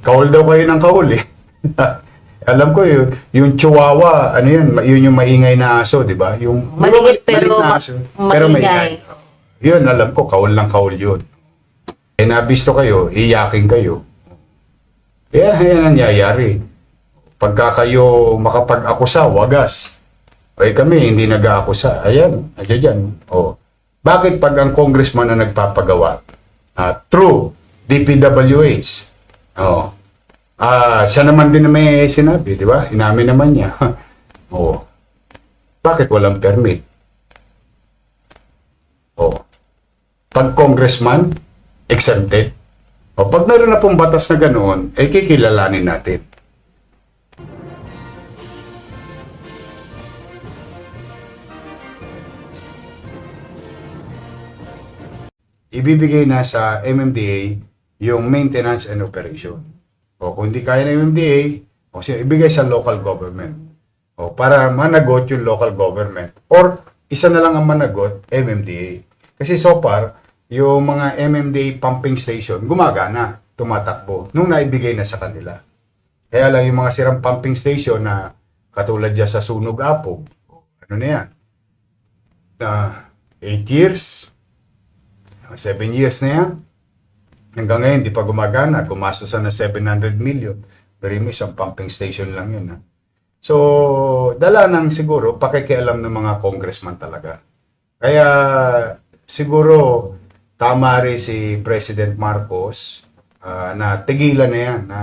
Kaul daw kayo ng kaul eh. Alam ko yun, yung chihuahua, ano yun, yun yung maingay na aso, di ba? Yung Maliit pero na aso, pero maingay. Yun, alam ko, kaul ng kaul yun. Eh, nabisto kayo, iyakin kayo. Kaya yan ang nangyayari. Pagka kayo makapag-akusa, wagas. Eh kami, hindi nag-aakusa. Ayan, ayan dyan. Oh. Bakit pag ang congressman na nagpapagawa, ah, true, DPWH, oh, ah, siya naman din na may sinabi, di ba? Inamin naman niya. oh. Bakit walang permit? Oh. Pag congressman, exempted. O pag meron na pong batas na ganoon, eh kikilalanin natin. Ibibigay na sa MMDA yung maintenance and operation. O kung hindi kaya ng MMDA, o siya, ibigay sa local government. O para managot yung local government. Or isa na lang ang managot, MMDA. Kasi so far, yung mga MMDA pumping station, gumagana, tumatakbo, nung naibigay na sa kanila. Kaya lang yung mga sirang pumping station na katulad dyan sa Sunog Apo, ano na yan, na 8 years, 7 years na yan, hanggang ngayon, di pa gumagana, gumastos na 700 million. Pero mo isang pumping station lang yun. Ha? So, dala ng siguro, pakikialam ng mga congressman talaga. Kaya, siguro, tama rin si President Marcos ah, na tigilan na yan na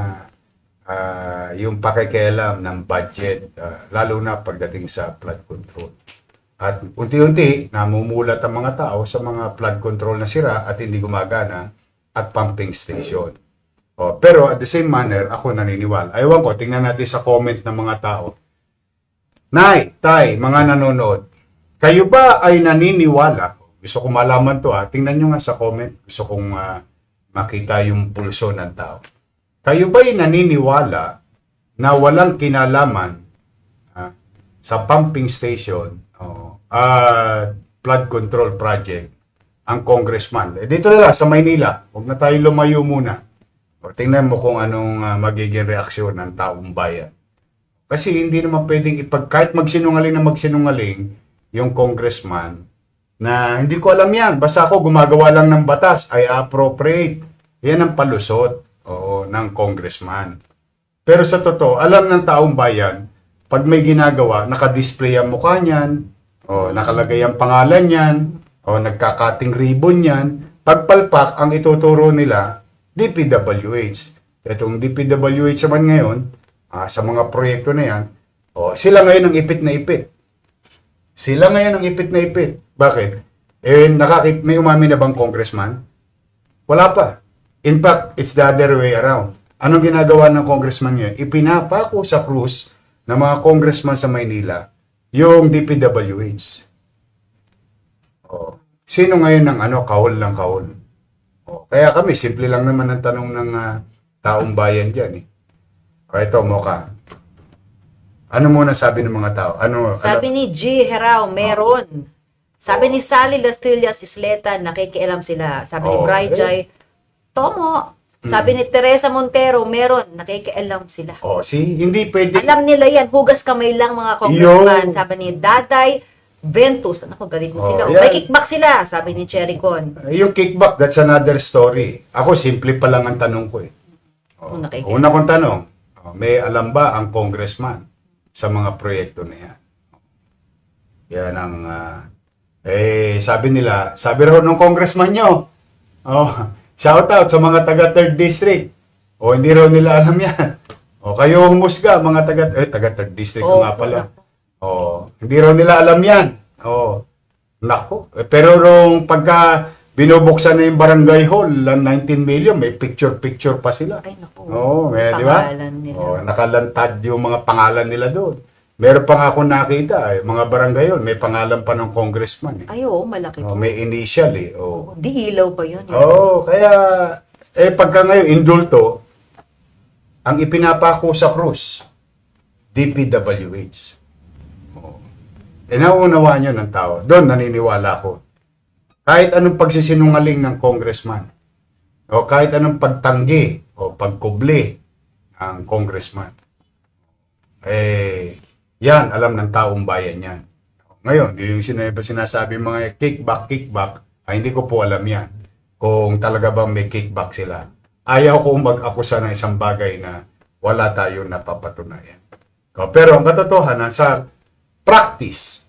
ah, yung pakikialam ng budget, ah, lalo na pagdating sa flood control. At unti-unti, namumulat ang mga tao sa mga flood control na sira at hindi gumagana at pumping station. Oh, pero at the same manner, ako naniniwala. Aywan ko, tingnan natin sa comment ng mga tao. Nay, tay, mga nanonood, kayo ba ay naniniwala? Gusto ko malaman to ha. Tingnan nyo nga sa comment. Gusto kong ah, makita yung pulso ng tao. Kayo ba ay naniniwala na walang kinalaman ah, sa pumping station oh, at flood control project ang congressman? Eh, dito na lang, sa Maynila. Huwag na tayo lumayo muna. O, tingnan mo kung anong ah, magiging reaksyon ng taong bayan. Kasi hindi naman pwedeng ipag, kahit magsinungaling na magsinungaling, yung congressman, na hindi ko alam yan, basta ako gumagawa lang ng batas, ay appropriate. Yan ang palusot oo, ng congressman. Pero sa totoo, alam ng taong bayan, pag may ginagawa, nakadisplay ang mukha niyan, o nakalagay ang pangalan niyan, o nagkakating ribbon niyan, pagpalpak ang ituturo nila, DPWH. Itong DPWH naman ngayon, ah, sa mga proyekto na yan, o, sila ngayon ang ipit na ipit. Sila ngayon ang ipit na ipit. Bakit? Eh, nakakit, may umamin na bang congressman? Wala pa. In fact, it's the other way around. Anong ginagawa ng congressman ngayon? Ipinapako sa krus ng mga congressman sa Maynila yung DPWH. Oh. Sino ngayon ng ano, kahol ng kahol? Oh. Kaya kami, simple lang naman ang tanong ng ah, taong bayan dyan. Eh. O ito, Moka. Ano muna sabi ng mga tao? Ano, Sabi ni G. Herao, meron. Sabi ni Sally Lastillas Isleta, nakikialam sila. Sabi ni Oh, Bri eh. Jai, Tomo. Sabi ni Teresa Montero, meron. Nakikialam sila. oh, si, hindi pwede. Alam nila yan, hugas kamay lang mga congressman. Sabi ni Daday Ventus, ano galit na Oh, sila. yan. May kickback sila, sabi ni Cherry Con. Eh, Yung kickback, that's another story. Ako, simple pa lang ang tanong ko eh. Oh, Oh, nakikinig. una kong tanong, oh, may alam ba ang congressman sa mga proyekto na yan? Yan ang, ah, eh, sabi nila, sabi raw ng congressman nyo, oh, shout out sa mga taga 3rd district. O, hindi raw nila alam yan. O, kayo humusga, mga taga, eh, taga 3rd district Oh, nga pala. Oh, hindi raw nila alam yan. Oh, nako. Eh, Pero nung pagka binubuksan na yung barangay hall, ang 19 million, may picture-picture pa sila. Ay, naku. Oo, oh, eh, di ba? Pangalan nila. Oh, nakalantad yung mga pangalan nila doon. Meron pa nga akong nakita, eh, mga barangay hall, may pangalan pa ng congressman. Eh. Ay, oo, malaki Oh, po. may initial eh. Oh. Di ilaw pa yun. Oo, oh, kaya, eh pagka ngayon, indulto, ang ipinapako sa krus, DPWH. Oh. Eh, nauunawaan nyo ng tao. Doon, naniniwala ko. Kahit anong pagsisinungaling ng congressman, o kahit anong pagtanggi, o pagkubli, ang congressman. Eh, yan, alam ng taong bayan yan. Ngayon, yung sinabi, sinasabi mga kickback, kickback, ay hindi ko po alam yan. Kung talaga bang may kickback sila. Ayaw ko mag-akusa ng isang bagay na wala tayong napapatunayan. Pero ang katotohanan sa practice,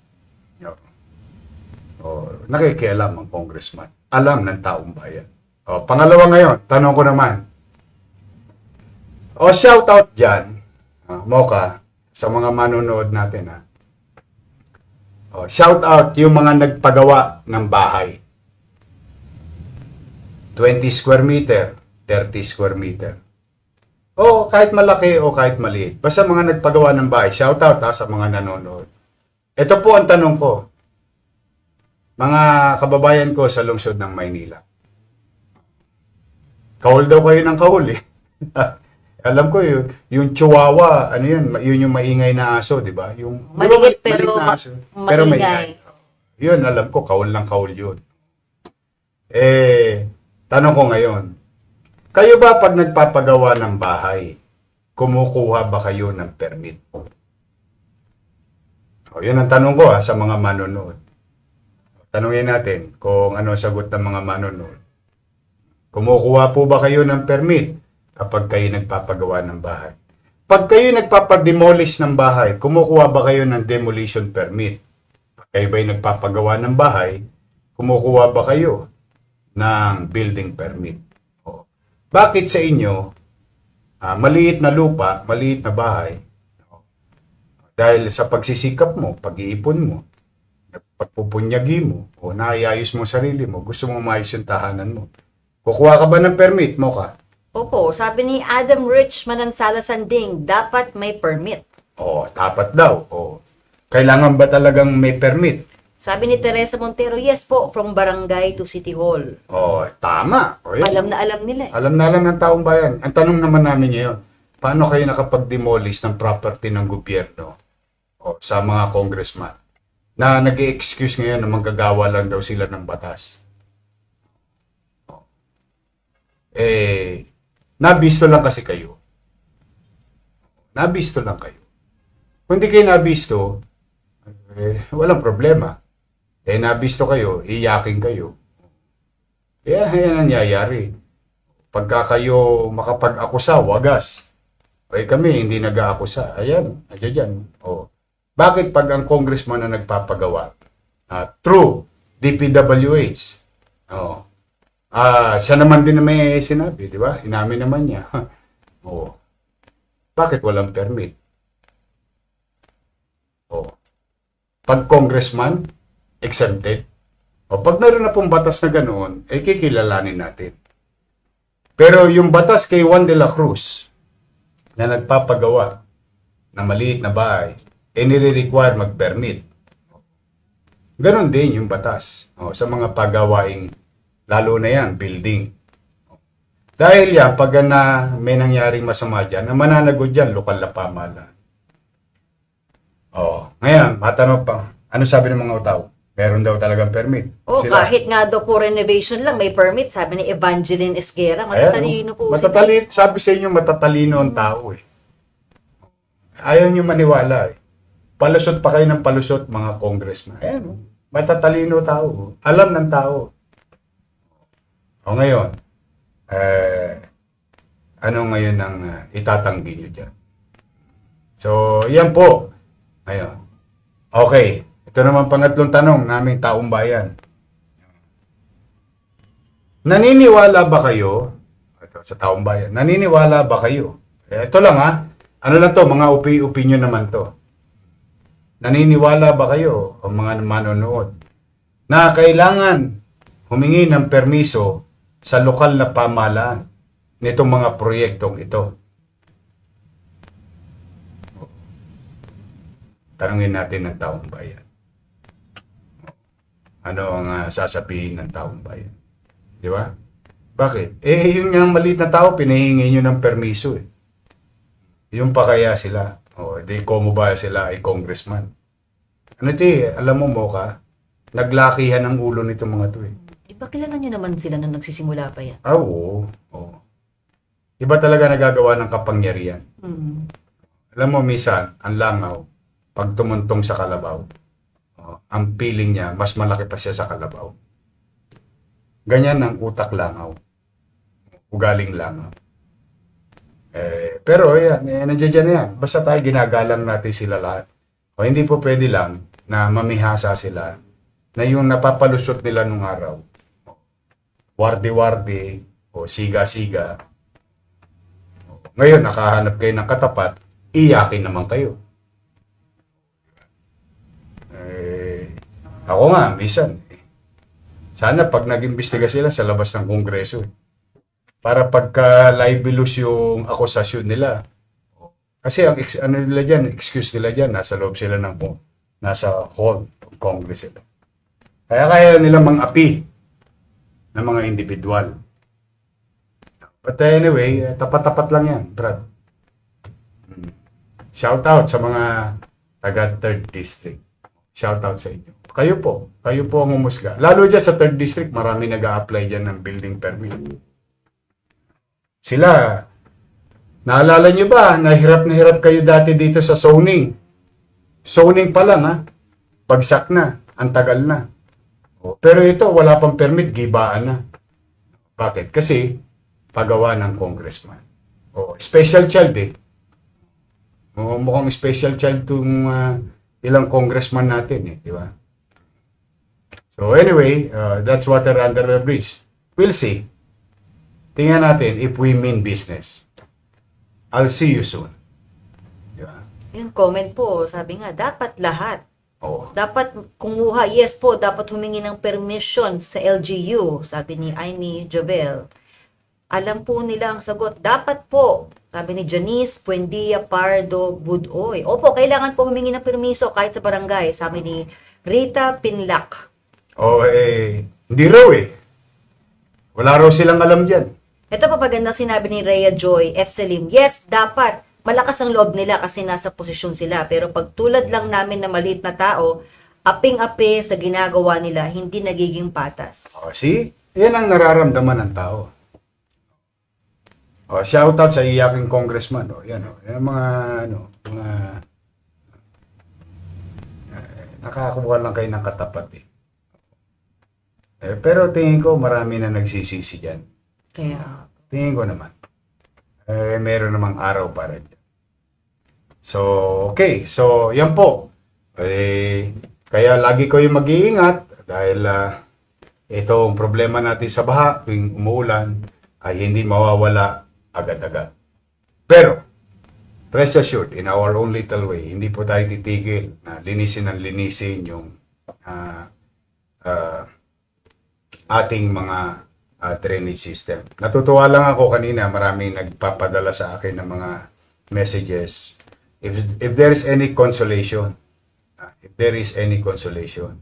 o, nakikialam ang congressman. Alam ng taong bayan. O, pangalawa ngayon, tanong ko naman. O, shout out dyan, ah, Mocha, sa mga manonood natin ha. O, shout out yung mga nagpagawa ng bahay. 20 square meter, 30 square meter. O kahit malaki o kahit maliit. Basta mga nagpagawa ng bahay, shout out ha, sa mga nanonood. Ito po ang tanong ko. Mga kababayan ko sa lungsod ng Maynila. Kahul daw kayo ng kahul eh. Alam ko yun, yung chihuahua, ano yun, ma- yun yung maingay na aso, di ba? Yung Maliit ma- pero na ma- aso, pero maingay. Yun, alam ko, kahul ng kahul yun. Eh, tanong ko ngayon, kayo ba pag nagpapagawa ng bahay, kumukuha ba kayo ng permit? O, yun ang tanong ko ha, sa mga manonood. Tanungin natin kung ano ang sagot ng mga manonood. Kumukuha po ba kayo ng permit kapag kayo nagpapagawa ng bahay? Pag kayo nagpapademolish ng bahay, kumukuha ba kayo ng demolition permit? Pag kayo ba'y nagpapagawa ng bahay, kumukuha ba kayo ng building permit? O, bakit sa inyo, ah, maliit na lupa, maliit na bahay, dahil sa pagsisikap mo, pag-iipon mo, pagpupunyagi mo, o naayayos mo sarili mo, gusto mo maayos yung tahanan mo. Kukuha ka ba ng permit mo ka? Opo, sabi ni Adam Rich Manansala Sanding, dapat may permit. O, tapat daw. O, kailangan ba talagang may permit? Sabi ni Teresa Montero, yes po, from barangay to city hall. O, tama. O, yun. Alam na alam nila eh. Alam na alam ng taong bayan. Ang tanong naman namin ngayon, paano kayo nakapag-demolish ng property ng gobyerno sa mga congressman na nag excuse ngayon na manggagawa lang daw sila ng batas? Eh, nabisto lang kasi kayo. Nabisto lang kayo. Kung di kayo nabisto, eh, walang problema. Eh, nabisto kayo, iyakin kayo. Kaya yan ang nangyayari. Pagka kayo makapag-akusa, wagas. Eh kami, hindi nag-aakusa. Ayan, ayan dyan. O. Bakit pag ang congressman na nagpapagawa, ah, true, DPWH, o, ah, siya naman din na may sinabi, di ba? Inamin naman niya. o. Bakit walang permit? O. Pag congressman, exempted. O pag meron na pong batas na ganoon, eh kikilalanin natin. Pero yung batas kay Juan de la Cruz na nagpapagawa ng maliit na bahay, eh nire-require mag-permit. Ganon din yung batas o, sa mga pagawaing, lalo na yan, building. Dahil yan, pag na may nangyaring masama dyan, na mananagot dyan, lokal na pamahalaan. Oh, ngayon, matanong pa, ano sabi ng mga tao? Meron daw talagang permit. Oh, Sila. kahit nga daw po renovation lang, may permit. Sabi ni Evangeline Esguera, matatalino po. sila. Matatalino, sabi sa inyo, matatalino ang tao eh. Ayaw nyo maniwala eh. Palusot pa kayo ng palusot, mga congressman. Ayan, oh. matatalino tao. Alam ng tao. O ngayon, eh, ano ngayon ang uh, itatanggi nyo dyan? So, yan po. Ngayon. Okay. Ito naman pangatlong tanong naming taong bayan. Naniniwala ba kayo, ito, sa taong bayan, naniniwala ba kayo? Eh, ito lang ha, ano lang to, mga opi opinion naman to. Naniniwala ba kayo, o mga manonood, na kailangan humingi ng permiso sa lokal na pamahalaan nitong mga proyektong ito? Tanungin natin ng taong bayan. Ano ang ah, sasabihin ng taong bayan? Di ba? Bakit? Eh, yun nga ang maliit na tao, pinahingi nyo ng permiso eh. Yung pa kaya sila. O, di komo ba sila ay congressman? Ano ti, alam mo mo ka, naglakihan ang ulo nito mga to eh. Iba kilala niyo naman sila nung nagsisimula pa yan. Ah, oo. oo. Iba talaga nagagawa ng kapangyarihan. Mm. Alam mo, minsan, ang langaw, pag tumuntong sa kalabaw, oh, ang feeling niya, mas malaki pa siya sa kalabaw. Ganyan ang utak langaw. Ugaling langaw. Eh, pero yan, eh, nandiyan dyan na yan. Basta tayo ginagalang natin sila lahat. O hindi po pwede lang na mamihasa sila na yung napapalusot nila nung araw. Wardi-wardi o siga-siga. Ngayon, nakahanap kayo ng katapat, iyakin naman kayo. Eh, ako nga, minsan, eh, sana pag nag-imbestiga sila sa labas ng kongreso, eh, para pagka libelous yung akusasyon nila, kasi ang ex- ano nila dyan, excuse nila dyan, nasa loob sila ng nasa hall of Congress sila. Kaya kaya nila mang-api ng mga individual. But anyway, eh, tapat-tapat lang yan, Brad. Mm. Shout out sa mga taga 3rd District. Shout out sa inyo. Kayo po, kayo po ang umusga. Lalo dyan sa 3rd District, marami nag apply dyan ng building permit. Sila, naalala nyo ba, nahirap na hirap kayo dati dito sa zoning. Zoning pa lang ha, bagsak na, ang tagal na. Pero ito, wala pang permit, gibaan na. Bakit? Kasi, pagawa ng congressman. O, special child eh. O, mukhang special child itong ah, ilang congressman natin eh, di ba? So anyway, uh, that's water under the bridge. We'll see. Tingnan natin if we mean business. I'll see you soon. Di ba? Yung comment po, sabi nga, dapat lahat. Oo. Dapat kumuha, yes po, dapat humingi ng permission sa LGU, sabi ni Aimee Jovel. Alam po nila ang sagot, dapat po, sabi ni Janice Buendia Pardo Budoy. Opo, kailangan po humingi ng permiso kahit sa barangay, sabi ni Rita Pinlac. O eh, hindi raw eh. Wala raw silang alam dyan. Ito pa paganda sinabi ni Rhea Joy F. Selim, yes, dapat. Malakas ang loob nila kasi nasa posisyon sila. Pero pag tulad lang namin na maliit na tao, aping-api sa ginagawa nila, hindi nagiging patas. O, see? Yan ang nararamdaman ng tao. O, shoutout sa iyaking congressman. O, yan o. Yan mga, ano, mga, eh, nakakakuha lang kayo ng katapat eh. eh. Pero tingin ko marami na nagsisisi dyan. Kaya, Tingin ko naman. Eh, meron namang araw para dyan. So, okay. So, yan po. Eh, kaya lagi yung mag-iingat dahil ah, itong problema natin sa baha tuwing umuulan ay hindi mawawala agad-agad. Pero, rest assured, in our own little way, hindi po tayo titigil na linisin ng linisin yung ah, ah, ating mga uh, drainage system. Natutuwa lang ako kanina, maraming nagpapadala sa akin ng mga messages. If, if there is any consolation, ah, if there is any consolation,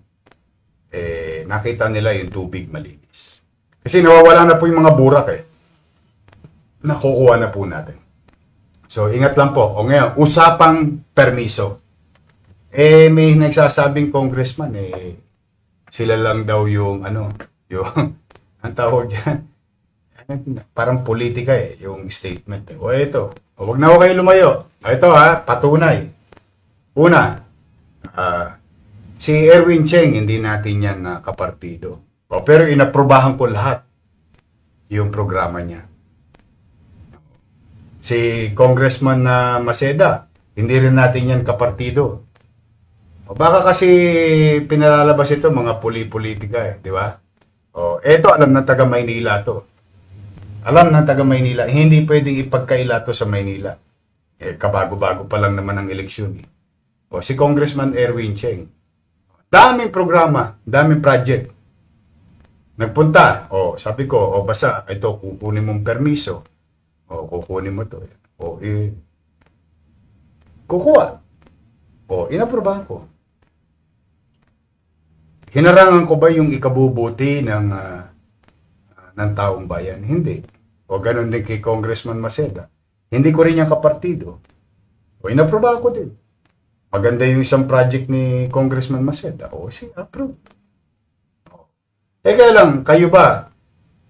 eh, nakita nila yung tubig malinis. Kasi nawawala na po yung mga burak eh. Nakukuha na po natin. So, ingat lang po. O ngayon, usapang permiso. Eh, may nagsasabing congressman eh, sila lang daw yung ano, yung ang tawag dyan. Parang politika eh, yung statement. Eh. O ito, o, wag na ako kayo lumayo. O, ito ha, patunay. Una, ah, si Erwin Cheng, hindi natin yan na kapartido. O, pero inaprobahan ko lahat yung programa niya. Si Congressman na Maceda, hindi rin natin yan kapartido. O baka kasi pinalalabas ito mga puli-politika eh, di ba? O eto alam ng taga Maynila to. Alam ng taga Maynila, hindi pwedeng ipagkaila to sa Maynila. Eh, kabago-bago pa lang naman ang eleksyon. Eh. O si Congressman Erwin Cheng. Daming programa, daming project. Nagpunta, o sabi ko, o basta, ito, kukunin mong permiso. O kukunin mo to. O eh, kukuha. O, inaprobahan ko. Hinarangan ko ba yung ikabubuti ng ah, ng taong bayan? Hindi. O ganun din kay Congressman Maceda. Hindi ko rin yung kapartido. O inaprobahan ko din. Maganda yung isang project ni Congressman Maceda. O, sige, approve. Eh, kaya lang, kayo ba?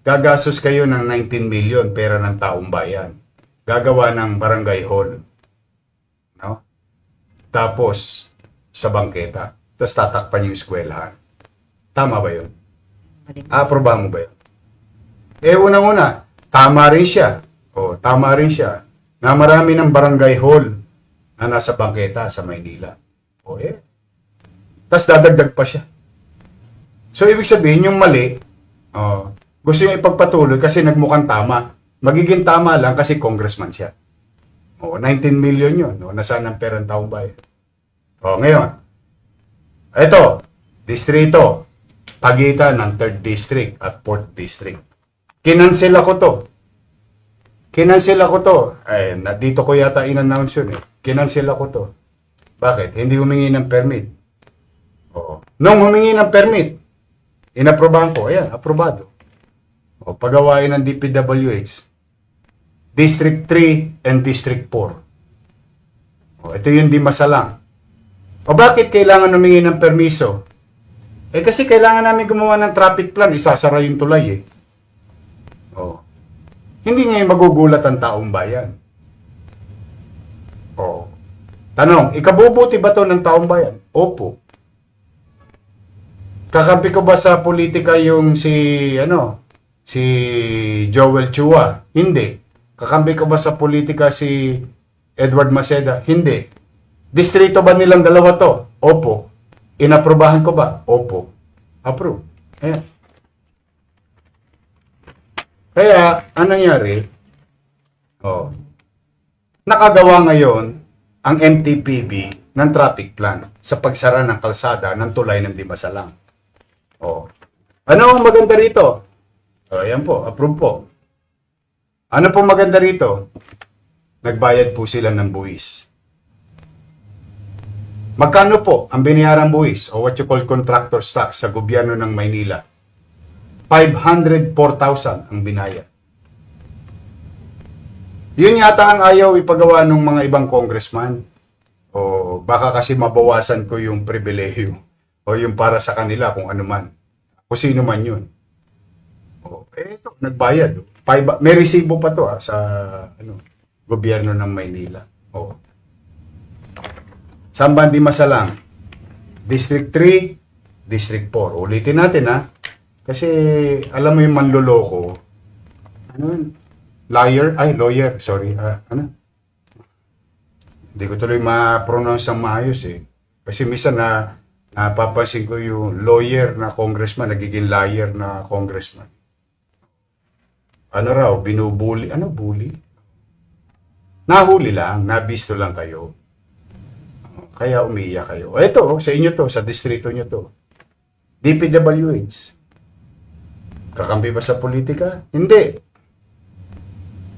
gagastos kayo ng 19 million pera ng taong bayan. Gagawa ng barangay hall. No? Tapos, sa bangketa. Tapos tatakpan yung eskwelahan. Tama ba yun? Aprobahan mo ba yun? Eh, unang-una, tama rin siya. O, tama rin siya na marami ng barangay hall na nasa bangketa sa Maynila. O, eh. Tapos dadagdag pa siya. So, ibig sabihin, yung mali, oh, gusto yung ipagpatuloy kasi nagmukhang tama. Magiging tama lang kasi congressman siya. O, 19 million yun. No? Nasaan ang perang taong bayan? O, ngayon, ito, distrito, pagitan ng 3rd District at 4th District. Kinansel ako to. Kinansel ako to. Ay, dito ko yata in-announce yun eh. Kinansel ako to. Bakit? Hindi humingi ng permit. Oo. Nung humingi ng permit, inaprobahan ko. Ayan, aprobado. O, pagawain ng DPWH. District 3 and District 4. O, ito yung di masalang. O bakit kailangan humingi ng permiso? Eh kasi kailangan namin gumawa ng traffic plan, isasara yung tulay eh. Oh. Hindi ngayon magugulat ang taong bayan. Oh. Tanong, ikabubuti ba to ng taong bayan? Opo. Kakampi ko ba sa politika yung si, ano, si Joel Chua? Hindi. Kakampi ko ba sa politika si Edward Maceda? Hindi. Distrito ba nilang dalawa to? Opo. Inaprobahan ko ba? Opo. Approve. Ayan. Kaya, anong nangyari? Oh, nakagawa ngayon ang MTPB ng traffic plan sa pagsara ng kalsada ng tulay ng Dimasalang. Oh. Ano ang maganda rito? Oh, ayan po, approve po. Ano po maganda rito? Nagbayad po sila ng buwis. Magkano po ang biniyarang buwis o what you call contractor tax sa gobyerno ng Maynila? 504,000 ang binayad. Yun yata ang ayaw ipagawa ng mga ibang congressman. O baka kasi mabawasan ko yung pribilehiyo o yung para sa kanila kung ano man. Kung sino man yun. O, eh, ito, nagbayad. May resibo pa to ah, sa ano, gobyerno ng Maynila. O. Samban di Masalang. District 3, District 4. Ulitin natin ha. Kasi alam mo yung manloloko. Ano yun? Liar? Ay, lawyer. Sorry. ah, ano? Hindi ko tuloy ma-pronounce ang maayos eh. Kasi minsan na napapansin ko yung lawyer na congressman, nagiging liar na congressman. Ano raw, binubuli. Ano bully? Nahuli lang, nabisto lang kayo. Kaya umiiyak kayo. Ito, oh, sa inyo to, sa distrito nyo to. DPWH. Kakampi ba sa politika? Hindi.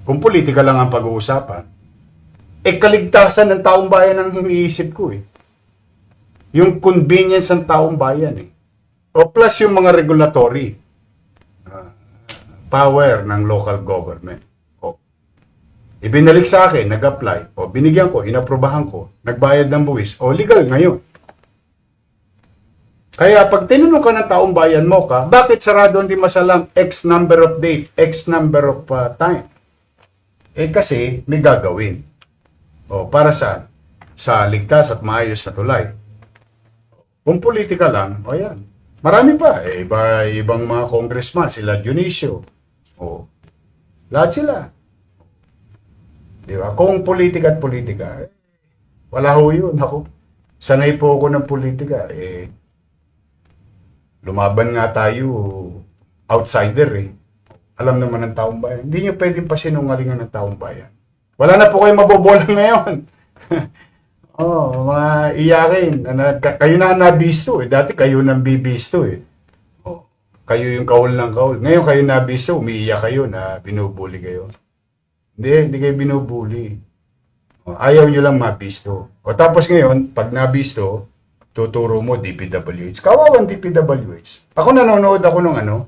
Kung politika lang ang pag-uusapan, eh kaligtasan ng taong bayan ang iniisip ko eh. Yung convenience ng taong bayan eh. O plus yung mga regulatory ah, power ng local government. Ibinalik sa akin, nag-apply, o binigyan ko, inaprobahan ko, nagbayad ng buwis, o legal ngayon. Kaya pag tinanong ka ng taong bayan mo ka, bakit sarado hindi masalang X number of date, X number of uh, time? Eh kasi may gagawin. O para saan? Sa ligtas at maayos na tulay. Kung politika lang, o yan. Marami pa. Eh, iba, ibang mga congressman, sila Dionisio. O, lahat sila. Di ba? Kung politika at politika, eh, wala ho yun. Ako, sanay po ako ng politika. Eh, lumaban nga tayo outsider eh. Alam naman ng taong bayan. Hindi nyo pwedeng pasinungalingan ng taong bayan. Wala na po kayo mabobolang ngayon. oh, mga iyakin. Ano, ka- kayo na nabisto eh. Dati kayo nang bibisto eh. Oh, kayo yung kahol ng kahol. Ngayon kayo nabisto, umiiyak kayo na binubuli kayo. Hindi, hindi kayo binubuli. Ayaw nyo lang mabisto. O tapos ngayon, pag nabisto, tuturo mo DPWH. Kawawang DPWH. Ako nanonood ako nung ano,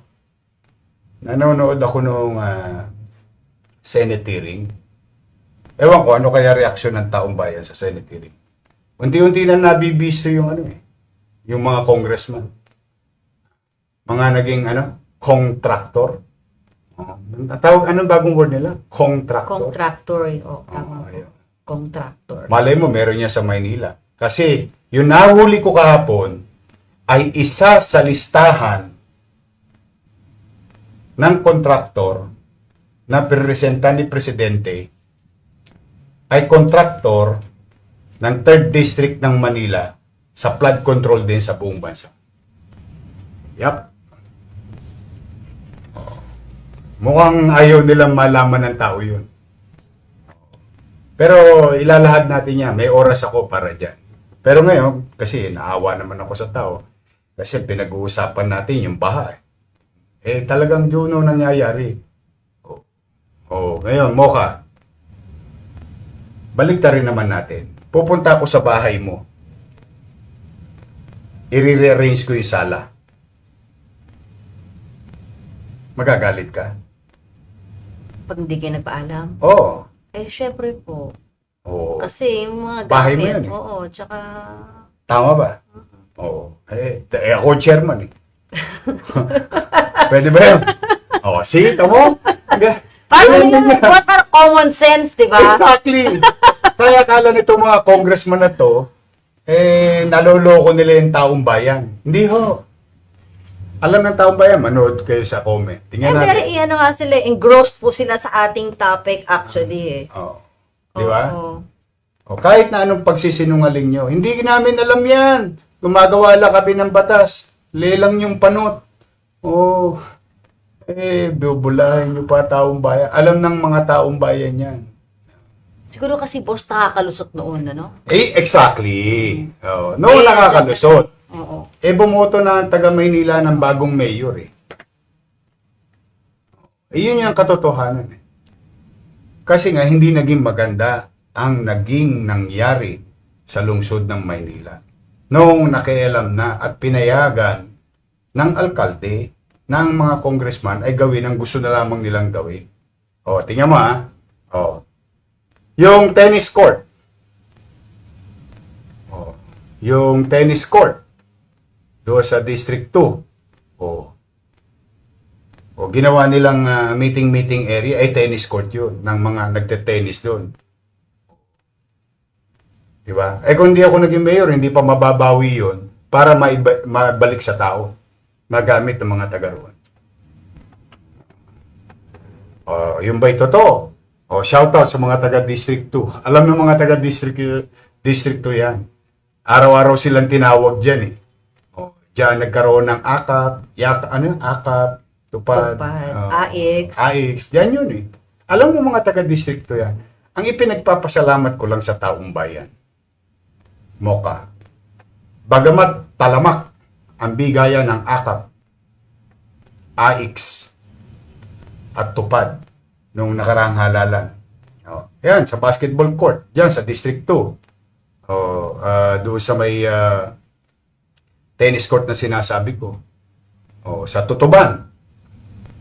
nanonood ako nung ah, Senate hearing. Ewan ko ano kaya reaksyon ng taong bayan sa Senate hearing. Unti-unti na nabibisto yung ano eh, yung mga congressman. Mga naging ano, contractor. Oh, tawag, anong bagong word nila? Contractor. Contractor. Oh, tama po. ayun. Contractor. Malay mo, meron niya sa Maynila. Kasi, yung nahuli ko kahapon ay isa sa listahan ng kontraktor na pinresenta ni Presidente ay kontraktor ng 3rd District ng Manila sa flood control din sa buong bansa. Yap. Mukhang ayaw nilang malaman ng tao yun. Pero ilalahad natin yan. May oras ako para dyan. Pero ngayon, kasi naawa naman ako sa tao. Kasi pinag-uusapan natin yung baha. Eh, eh talagang ang nangyayari. Oh, oh ngayon, Mocha. Balik rin naman natin. Pupunta ako sa bahay mo. I-rearrange ko yung sala. Magagalit ka? Pag hindi kayo nagpaalam. Oo. Eh, syempre po. Oo. Kasi yung mga Bahay mo gamit, yun eh. oo, tsaka Tama ba? Oo. Eh, t- eh, ako chairman eh. Pwede ba yun? Oo, see? Tamo? Ga- Parang Ganyan yun, boss, parang common sense, di ba? Exactly. Kaya akala nito mga congressman na to, eh, naloloko nila yung taong bayan. Hindi ho. Alam ng taong bayan, manood kayo sa comment. Eh, Tingnan pero natin. ano nga sila, engrossed po sila sa ating topic actually eh. Oo. Di ba? Oo. O, kahit na anong pagsisinungaling nyo, hindi namin alam yan. Gumagawa lang kami ng batas. Lelang yung panot. Oh, eh, bubulahin nyo pa taong bayan. Alam ng mga taong bayan yan. Siguro kasi boss nakakalusot noon, ano? Eh, exactly. Oh, no, Eh, nakakalusot. Oo. Eh, bumoto na ang taga Maynila ng bagong mayor eh. Eh, yun yung katotohanan eh. Kasi nga, hindi naging maganda ang naging nangyari sa lungsod ng Maynila. Noong nakialam na at pinayagan ng alkalde ng mga congressman ay gawin ang gusto na lamang nilang gawin. O, tingnan mo ha. O, yung tennis court. O, yung tennis court doon sa District 2. O, o ginawa nilang ah, meeting-meeting area ay tennis court yun ng mga nagte-tennis doon. Di ba? Eh kung hindi ako naging mayor, hindi pa mababawi yun para maiba- mabalik sa tao. Magamit ng mga taga roon. O, yung ba'y totoo? O, shoutout sa mga taga District 2. Alam ng mga taga District, District 2 yan. Araw-araw silang tinawag dyan eh. O, dyan nagkaroon ng akap, yak, ano yun? Akap, tupad, Tupad, o, AX. AX, yan yun eh. Alam mo mga taga District 2 yan. Ang ipinagpapasalamat ko lang sa taong bayan, Moka, bagamat talamak ang bigayan ng akap, AX, at tupad nung nakarang halalan. O, yan, sa basketball court, yan sa District 2. O, ah, doon sa may ah, tennis court na sinasabi ko. O, sa Tutuban.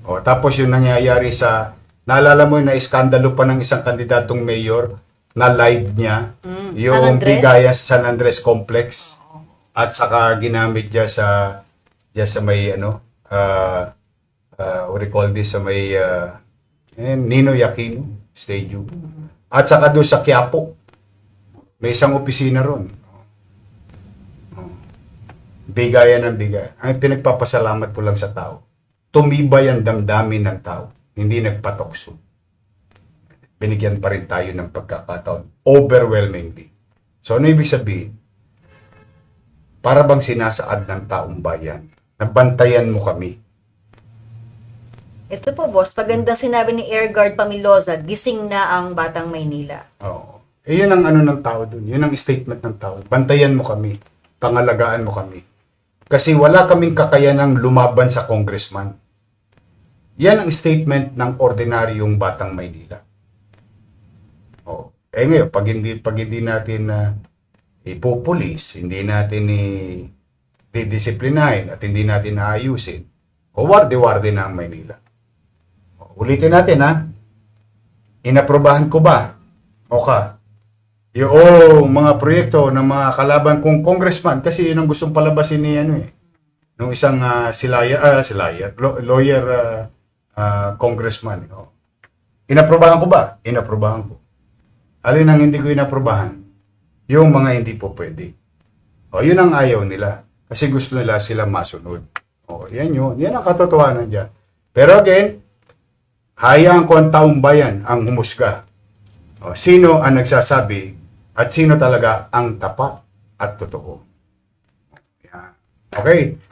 O, tapos yung nangyayari sa, naalala mo yung na-iskandalo pa ng isang kandidatong mayor na live niya, Mm, San yung Andres? bigayan sa San Andres Complex. At saka ginamit niya sa, niya sa may, ano, uh, uh, what do you call this, sa may uh, eh, Nino Aquino Stadium. At saka doon sa Quiapo, may isang opisina ron. Bigayan ng bigay. Ang pinagpapasalamat ko lang sa tao, tumibay ang damdamin ng tao, hindi nagpatokso. Binigyan pa rin tayo ng pagkakataon, overwhelmingly. So ano ibig sabihin? Para bang sinasaad ng taong bayan, nabantayan mo kami, Ito po boss, paganda sinabi ni Air Guard Pamilosa, gising na ang Batang Maynila. Oo. Eh, yun ang ano ng tao dun. Yun ang statement ng tao. Bantayan mo kami. Pangalagaan mo kami. Kasi wala kaming kakayanang lumaban sa congressman. Yan ang statement ng ordinaryong batang Maynila. Oh. Eh ngayon, pag hindi, pag hindi natin na ipupulis, hindi natin i didisiplinahin at hindi natin naayusin, o warde-warde na ang Maynila. O, ulitin natin ha. Inaprobahan ko ba? O ka? Yung mga proyekto ng mga kalaban kong congressman kasi yun ang gustong palabasin ni ano eh. Nung isang uh, silaya, ah, silaya, lawyer, ah, ah, congressman. O. Inaprobahan ko ba? Inaprobahan ko. Alin ang hindi ko inaprobahan? Yung mga hindi po pwede. O, yun ang ayaw nila. Kasi gusto nila sila masunod. O, yan yun. Yan ang katotohanan dyan. Pero again, hayaan ko ang taong bayan ang humusga. O, sino ang nagsasabi at sino talaga ang tapat at totoo. Okay.